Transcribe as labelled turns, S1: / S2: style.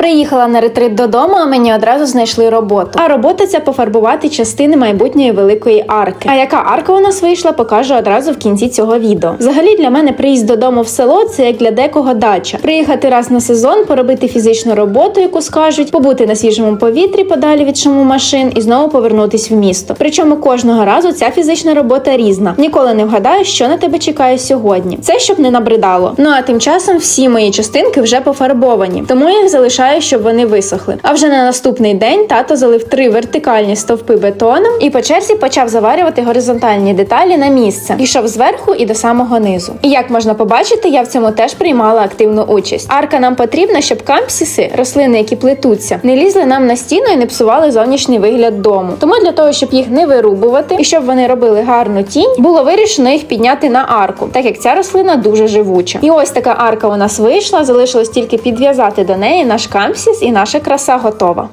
S1: Приїхала на ретрит додому, а мені одразу знайшли роботу. А робота ця пофарбувати частини майбутньої великої арки. А яка арка у нас вийшла, покажу одразу в кінці цього відео. Взагалі для мене приїзд додому в село це як для декого дача. Приїхати раз на сезон, поробити фізичну роботу, яку скажуть, побути на свіжому повітрі подалі від шуму машин і знову повернутись в місто. Причому кожного разу ця фізична робота різна. Ніколи не вгадаєш, що на тебе чекає сьогодні. Це щоб не набридало. Ну а тим часом всі мої частинки вже пофарбовані, тому я їх залишаю, щоб вони висохли. А вже на наступний день тато залив три вертикальні стовпи бетоном і по черзі почав заварювати горизонтальні деталі на місце. Пішов зверху і до самого низу. І як можна побачити, я в цьому теж приймала активну участь. Арка нам потрібна, щоб кампсіси, рослини, які плетуться, не лізли нам на стіну і не псували зовнішній вигляд дому. Тому для того, щоб їх не вирубувати і щоб вони робили гарну тінь, було вирішено їх підняти на арку, так як ця рослина дуже живуча. І ось така арка у нас вийшла. Залишилось тільки підв'язати до неї наш кампсіс, і наша краса готова.